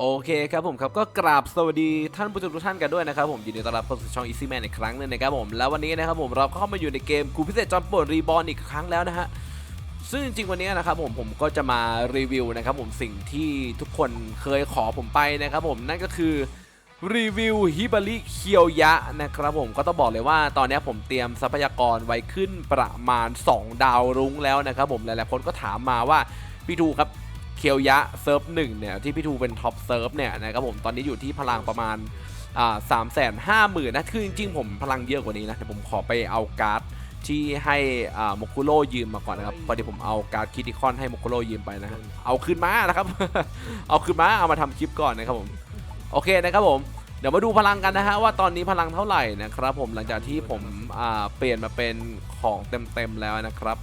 โอเคครับผมครับก็กราบสวัสดีท่านผู้ชมทุกท่านกันด้วยนะครับผมยินดีต้อนรับเข้าสู่ช่อง Easy Man อีกครั้งหนึงนะครับผมแล้ววันนี้นะครับผมเราก็เข้ามาอยู่ในเกมกูพิเศษจอมปลดรีบอลอีกครั้งแล้วนะฮะซึ่งจริงๆวันนี้นะครับผมผมก็จะมารีวิวนะครับผมสิ่งที่ทุกคนเคยขอผมไปนะครับผมนั่นก็คือรีวิวฮิบาริเคียวยะนะครับผมก็ต้องบอกเลยว่าตอนนี้ผมเตรียมทรัพยากรไว้ขึ้นประมาณ 2 ดาวรุ้งแล้วนะครับผมหลายๆคนก็ถามมาว่าพี่ทูครับ เคียวยะเซิร์ฟหนึ่งเนี่ยที่พี่ทูเป็นท็อปเซิร์ฟเนี่ยนะครับผมตอนนี้อยู่ที่พลังประมาณสามแสนห้าหมื่นนะคือจริงๆผมพลังเยอะกว่านี้นะแต่ผมขอไปเอาการ์ดที่ให้โมคุโร่ยืมมาก่อนนะครับพอดีผมเอาการ์ดคิติคอนให้โมคุโร่ยืมไปนะเอาคืนมานะครับ เอาคืนมาเอามาทำคลิปก่อนนะครับผมโอเคนะครับผมเดี๋ยวมาดูพลังกันนะฮะว่าตอนนี้พลังเท่าไหร่นะครับผมหลังจากที่ผมเปลี่ยนมาเป็นของเต็มๆแล้วนะครับ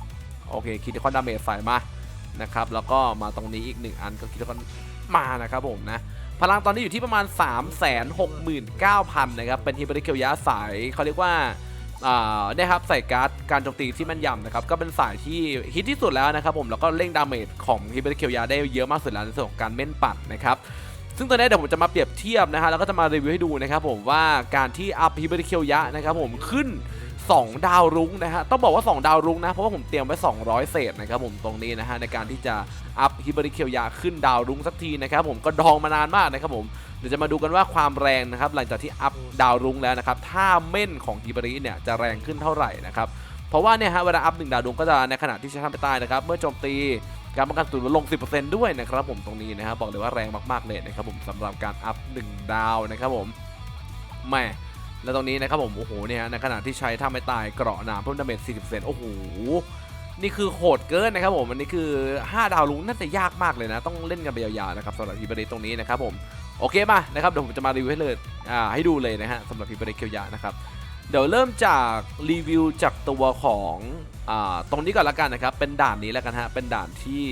โอเคคิติคอนดาเมจใส่มา นะครับแล้วก็มาตรงนี้อีก 1 อันก็คิดว่ามานะครับผมนะพลังตอนนี้อยู่ที่ประมาณ 3 6 9 0 0 0นะครับเป็นฮิบริเคียวยะสายเขาเรียกว่าเนี่ยครับใส่การ์ดการโจมตีที่แมันยำนะครับก็เป็นสายที่ฮิตที่สุดแล้วนะครับผมแล้วก็เร่งดาเมจของฮิบริเคียวยะได้เยอะมากสุดแล้วในส่วนของการเม่นปั่นนะครับซึ่งตอนนี้เดี๋ยวผมจะมาเปรียบเทียบนะฮะแล้วก็จะมารีวิวให้ดูนะครับผมว่าการที่อัพฮิบริเคียวยะนะครับผมขึ้น 2 ดาวรุ้งนะฮะต้องบอกว่า 2 ดาวรุ้งนะ เพราะว่าผมเตรียมไว้ 200 เศษนะครับผมตรงนี้นะฮะในการที่จะอัพฮิบริเคียวยาขึ้นดาวรุ้งสักทีนะครับผมก็ดองมานานมากนะครับผมเดี๋ยวจะมาดูกันว่าความแรงนะครับหลังจากที่อัพดาวรุ้งแล้วนะครับถ้าเม่นของฮิบริเนี่ยจะแรงขึ้นเท่าไหร่นะครับเพราะว่าเนี่ยฮะเวลาอัพหนึ่งดาวรุ้งก็จะในขณะที่ใช้ทำไปใต้นะครับเมื่อโจมตีการป้องกันสูญลง 10%ด้วยนะครับผมตรงนี้นะครับบอกเลยว่าแรงมากๆเลยนะครับผมสำหรับการอัพหนึ่งดาวนะครับผมแหม่ แล้วตรงนี้นะครับผมโอ้โหเนี่ยในขณะที่ใช้ท่าไม่ตายเกราะหนามเพิ่มดาเมจ40%โอ้โหนี่คือโหดเกินนะครับผมอันนี้คือ 5 ดาวลุงน่าจะยากมากเลยนะ ต้องเล่นกันไปยาวๆนะครับสำหรับพีบริตรงนี้นะครับผมโอเคมานะครับเดี๋ยวผมจะมารีวิวให้เลยอ่าให้ดูเลยนะฮะสำหรับพีบริเคียวยะนะครับเดี๋ยวเริ่มจากรีวิวจากตัวของอ่าตรงนี้ก่อนละกันนะครับเป็นด่านนี้แล้วกันฮะเป็นด่านที่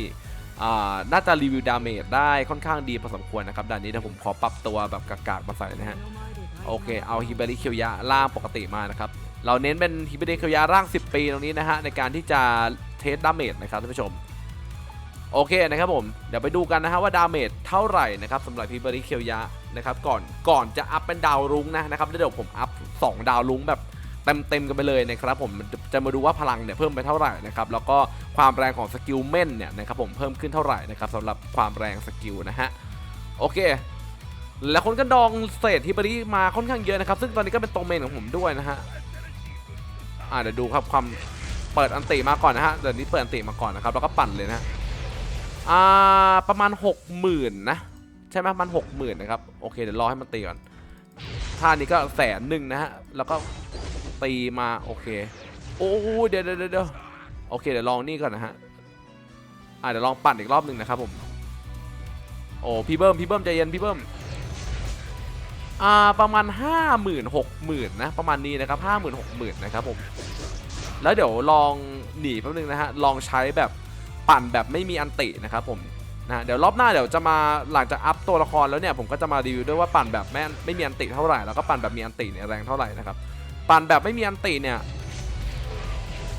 อ่าน่าจะรีวิวดาเมจได้ค่อนข้างดีพอสมควรนะครับด่านนี้เดี๋ยวผมขอปรับตัวแบบกากๆมาใส่นะฮะ โอเค เอาฮิบริเคียวยะร่างปกติมานะครับ เราเน้นเป็นฮิบริเคียวยะร่าง 10 ปีตรงนี้นะฮะ ในการที่จะเทสดาเมจนะครับท่านผู้ชม โอเคนะครับผม เดี๋ยวไปดูกันนะฮะว่าดาเมจเท่าไหร่นะครับสำหรับฮิบริเคียวยะนะครับก่อนก่อนจะอัพเป็นดาวรุ้งนะนะครับแล้วเดี๋ยวผมอัพ 2 ดาวรุ้งแบบเต็มเต็มกันไปเลยนะครับผมจะมาดูว่าพลังเนี่ยเพิ่มไปเท่าไหร่นะครับแล้วก็ความแรงของสกิลเม่นเนี่ยนะครับผมเพิ่มขึ้นเท่าไหร่นะครับสำหรับความแรงสกิลนะฮะโอเค แล้วคนก็ดองเศษฮิบริมาค่อนข้างเยอะนะครับ ซึ่งตอนนี้ก็เป็นตัวเมนของผมด้วยนะฮะอ่าเดี๋ยวดูครับความเปิดอันติมาก่อนนะฮะเดี๋ยวนี้เปิดอันติมาก่อนนะครับแล้วก็ปั่นเลยนะอ่าประมาณ 60,000นะใช่ไหมประมัน60,000นะครับโอเคเดี๋ยวรอให้มันตีก่อนท่านี้ก็แสนหนึ่งนะฮะแล้วก็ตีมาโอเคโอ้เดี๋ยวเดี๋ยวเดี๋ยวโอเคเดี๋ยวลองนี่ก่อนนะฮะอ่าเดี๋ยวลองปั่นอีกรอบหนึ่งนะครับผมโอ้พี่เบิ้มพี่เบิ้มใจเย็นพี่เบิ้ม ประมาณ 5 0,000 60,000นะประมาณนี้นะครับ50,000 60,000นะครับผมแล้วเดี๋ยวลองหนีแป๊บนึงนะฮะลองใช้แบบปั่นแบบไม่มีอันตินะครับผมนะเดี๋ยวรอบหน้าเดี๋ยวจะมาหลังจากอัพตัวละครแล้วเนี่ยผมก็จะมารีวิวด้วยว่าปั่นแบบแม่ไม่มีอันติเท่าไหร่แล้วก็ปั่นแบบมีอันติเนี่ยแรงเท่าไหร่นะครับปั่นแบบไม่มีอันติเนี่ย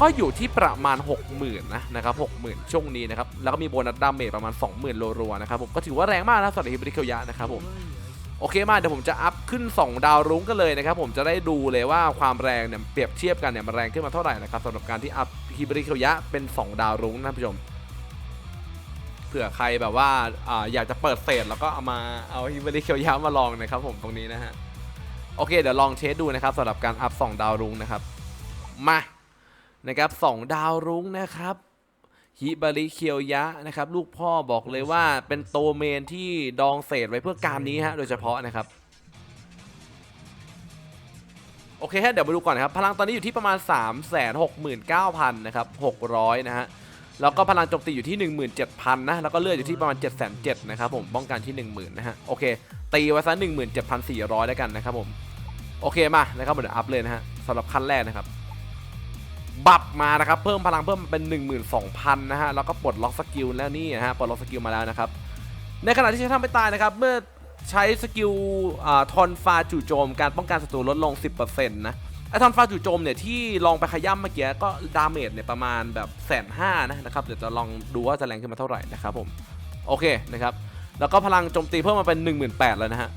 ก็อยู่ที่ประมาณ 60,000นะนะครับ60,000 ช่วงนี้นะครับแล้วก็มีโบนัสดาเมจประมาณ 20,000รัวนะครับผมก็ถือว่าแรงมากนะสำหรับฮิบริเคียวยะนะครับผม โอเคมาเดี๋ยวผมจะอัพขึ้น 2 ดาวรุ้งกันเลยนะครับผมจะได้ดูเลยว่าความแรงเนี่ยเปรียบเทียบกันเนี่ยมันแรงขึ้นมาเท่าไหร่นะครับสำหรับการที่อัพฮิบริเคียวยะเป็น 2 ดาวรุ้งนะท่ผู้ชมเผื่อใครแบบว่าออยากจะเปิดเศษแล้วก็เอามาเอาฮิบริเคียวยะมาลองนะครับผมตรงนี้นะฮะโอเคเดี๋ยวลองเทสดูนะครับสำหรับการอัพ 2 ดาวรุ้งนะครับมานะครับ2ดาวรุ้งนะครับ ฮิบาริเคียวยะนะครับ ลูกพ่อบอกเลยว่าเป็นโตเมนที่ดองเศษไว้เพื่อการนี้ฮะโดยเฉพาะนะครับ โอเคฮะเดี๋ยวมาดูก่อนนะครับ พลังตอนนี้อยู่ที่ประมาณ 3 6 9 0 0 0นะครับ600 นะฮะแล้วก็พลังโจมตีอยู่ที่ 17,000นะแล้วก็เลือดอยู่ที่ประมาณ 7,700นะครับผมป้องกันที่ 10,000นะฮะโอเค ตีไว้ซะ17,400 แล้วกันนะครับผมโอเคมานะครับเดี๋ยวอัพเลยนะฮะสำหรับขั้นแรกนะครับ บัฟมานะครับ เพิ่มพลังเพิ่มเป็น 12,000 นะฮะ แล้วก็ปลดล็อกสกิลแล้วนี่นะฮะ ปลดล็อกสกิลมาแล้วนะครับ ในขณะที่ใช้ทำไม่ตายนะครับ เมื่อใช้สกิลอทอนฟาจู่โจม การป้องกันศัตรูลดลง 10%นะไอทอนฟาจู่โจมเนี่ยที่ลองไปขย้ำเมื่อกี้ก็ดาเมจเนี่ยประมาณแบบแสนห้านะนะครับ เดี๋ยวจะลองดูว่าจะแรงขึ้นมาเท่าไหร่นะครับผม โอเคนะครับ แล้วก็พลังโจมตีเพิ่มมาเป็น 18,000แล้วนะฮะ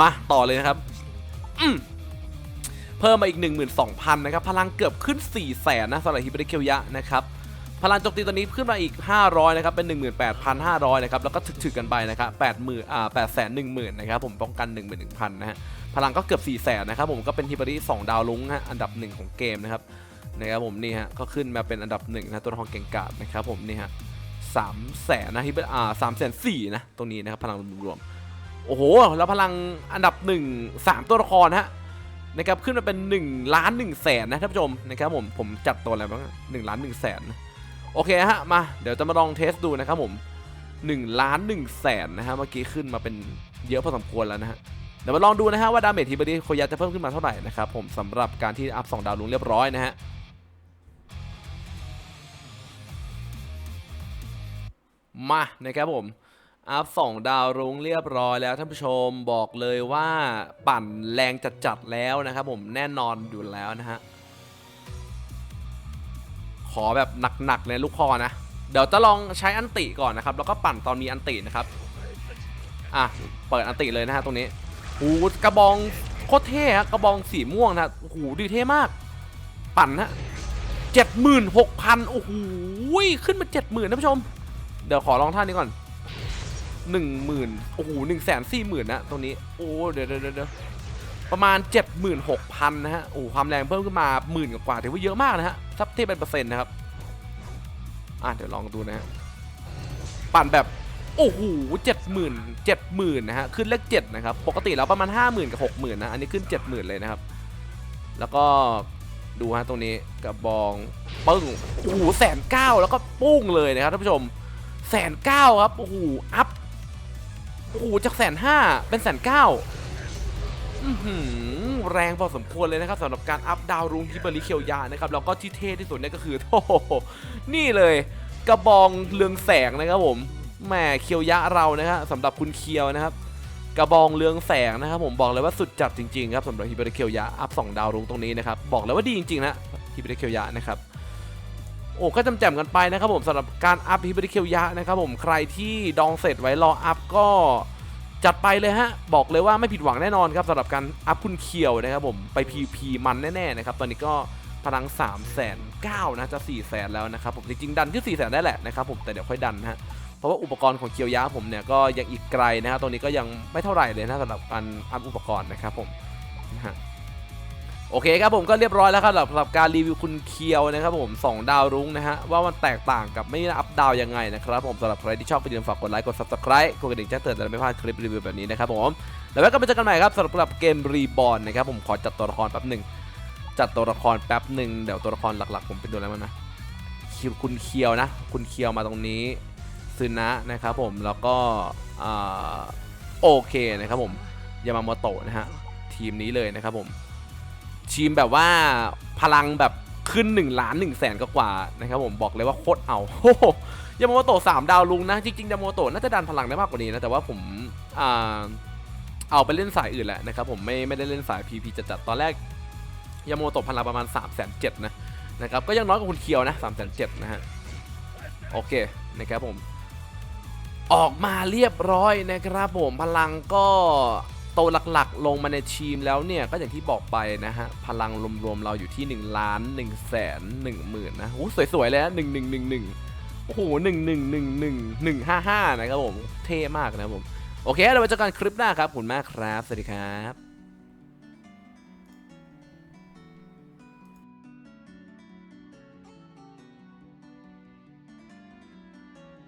มาต่อเลยนะครับ อืม เพิ่มมาอีก 12,000 นะครับ พลังเกือบขึ้น 4 0 0แสนนะสำหรับฮิบริเคียวยะนะครับ พลังโจมตีตอนนี้ขึ้นมาอีก 500 นะครับ เป็น 18,500 นะครับ แล้วก็ถึกๆกันไปนะครับ80,000อ่า810,000 นะครับ ผมป้องกัน 11,000 นะฮะ พลังก็เกือบ 4 0 0แสนนะครับ ผม ก็เป็นฮิบริ2ดาวลุ้งฮะ อันดับ 1 ของเกมนะครับ นะครับผม นี่ฮะ ก็ขึ้นมาเป็นอันดับ 1 นะตัวละครเก่งกาจนะครับผม นี่ฮะ3แสนนะฮิบริอ่า3แสน4นะ ตรงนี้นะครับ พลังรวมๆ โอ้โห แล้วพลังอันดับ 1 3 ตัวละครฮะ นะครับขึ้นมาเป็น1ล้าน1แสนนะท่านผู้ชมนะครับผมผมจัดตัวอะไรบ้าง1ล้าน1แสนโอเคฮะมาเดี๋ยวจะมาลองเทสดูนะครับผม1ล้าน1แสนนะฮะเมื่อกี้ขึ้นมาเป็นเยอะพอสมควรแล้วนะฮะเดี๋ยวมาลองดูนะฮะว่าดาเมจทีบดี้โคยาจะเพิ่มขึ้นมาเท่าไหร่นะครับผมสำหรับการที่อัพ2ดาวลุงเรียบร้อยนะฮะมานะครับผม อัพ2ดาวรุ้งเรียบร้อยแล้วท่านผู้ชมบอกเลยว่าปั่นแรงจัดๆแล้วนะครับผมแน่นอนอยู่แล้วนะฮะ ขอแบบหนักๆเลยลูกคอนะ เดี๋ยวจะลองใช้อันติก่อนนะครับ แล้วก็ปั่นตอนมีอันตินะครับ อะ เปิดอันติเลยนะฮะตรงนี้โอ้โหกระบองโคตรเท่ฮะกระบองสีม่วงนะโอ้โหดีเท่มาก ปั่นฮะเจ็ดหมื่นหกพันโอ้โหขึ้นมาเจ็ดหมื่นท่านผู้ชม เดี๋ยวขอลองท่านี้ก่อน หนึ่งหมื่นโอ้โหหนึ่งแสนสี่หมื่นนะตรงนี้โอ้เดี๋ยวเดี๋ยวเดี๋ยวประมาณเจ็ดหมื่นหกพันนะฮะโอ้ความแรงเพิ่มขึ้นมาหมื่นกว่าถือว่าเยอะมากนะฮะถ้าเทียบเป็นเปอร์เซ็นต์นะครับอะเดี๋ยวลองดูนะฮะปั่นแบบโอ้โหเจ็ดหมื่นเจ็ดหมื่นนะฮะขึ้นเลขเจ็ดนะครับปกติแล้วประมาณห้าหมื่นกับหกหมื่นนะอันนี้ขึ้นเจ็ดหมื่นเลยนะครับ แล้วก็ดูฮะตรงนี้กระบองปึ้งโอ้โหแสนเก้าแล้วก็ปุ้งเลยนะครับท่านผู้ชมแสนเก้าครับโอ้โหอั อ้จากแสนห้าเป็นแสนเก้าอื้อหือแรงพอสมควรเลยนะครับสำหรับการอัพดาวรุงฮิบาริเคียวยานะครับแล้วก็ที่เท่ที่สุดเนี่ยก็คือโอ้โหนี่เลยกระบองเรืองแสงนะครับผมแหมเคียวยะเรานะฮะสำหรับคุณเคียวนะครับ กระบองเรืองแสงนะครับ ผมบอกเลยว่าสุดจัดจริงๆครับสำหรับฮิบาริเคียวยะอัพสองดาวรุงตรงนี้นะครับบอกเลยว่าดีจริงๆนะฮิบาริเคียวยะนะครับ โอ้ก็จำแจมกันไปนะครับผมสำหรับการอัพฮิบริเคียวยะนะครับผมใครที่ดองเสร็จไว้รออัพก็จัดไปเลยฮะ บอกเลยว่าไม่ผิดหวังแน่นอนครับสำหรับการอัพคุณเคียวนะครับผมไป PVP มันแน่ๆนะครับตอนนี้ก็พลัง3 0 0 0 0 0นะจะ4 0 0 0 0 0แล้วนะครับผมจริงๆดันที่4 0 0 0 0 0ได้แหละนะครับผมแต่เดี๋ยวค่อยดันนะฮะเพราะว่าอุปกรณ์ของเคียวยะผมเนี่ยก็ยังอีกไกลนะครับตรงนี้ก็ยังไม่เท่าไหร่เลยนะสำหรับการอัพอุปกรณ์นะครับผมนะฮะ โอเคครับผมก็เรียบร้อยแล้วครับสำหรับการรีวิวคุณเคียวนะครับผม 2 ดาวรุ้งนะฮะ ว่ามันแตกต่างกับไม่ได้อัพดาวยังไงนะครับผมสำหรับใครที่ชอบไปเดินฝากกดไลค์กด subscribe กดกระดิ่งแจ้งเตือนจะได้ไม่พลาดคลิปรีวิวแบบนี้นะครับผม แล้วไว้ก็มาเจอกันใหม่ครับสำหรับเกมรีบอลนะครับผมขอจัดตัวละครแป๊บหนึ่งจัดตัวละครแป๊บหนึ่งเดี๋ยวตัวละครหลักๆ ผมเป็นตัวอะไรมั้านะคิวคุณเคียวนะ คุณเคียวมาตรงนี้ซึนะนะครับผมแล้วก็โอเคนะครับผมยามาโมโตะนะฮะทีมนี้เลยนะครับผม ทีมแบบว่าพลังแบบขึ้น1ล้าน1แสนกว่านะครับผมบอกเลยว่าโคตรเอาโอ้ยามาโมโตะสามดาวลุงนะ จริงๆยามาโมโตะน่าจะดันพลังได้มากกว่านี้นะ แต่ว่าผมอ่าเอาไปเล่นสายอื่นแหละนะครับผมไม่ไม่ได้เล่นสาย PP จะจัดตอนแรกยามาโมโตะพลังประมาณ 3 7 0 0 0นะนะครับก็ยังน้อยกว่าคุณเคียวนะ3 7 0 0 0นะฮะโอเคนะครับผมออกมาเรียบร้อยนะครับผมพลังก็ โตหลักๆ ลงมาในทีมแล้วเนี่ย ก็อย่างที่บอกไปนะฮะ พลังรวมๆ เราอยู่ที่ 1 ล้าน1แสน1หมื่นนะโอ้สวยๆ เลยนะ1 1 1 1โอ้โห1 1 1 1 1 5 5นะครับผม เท่มากนะผม โอเค เราไปเจอกันคลิปหน้าครับ ขอบคุณมากครับ สวัสดีครับ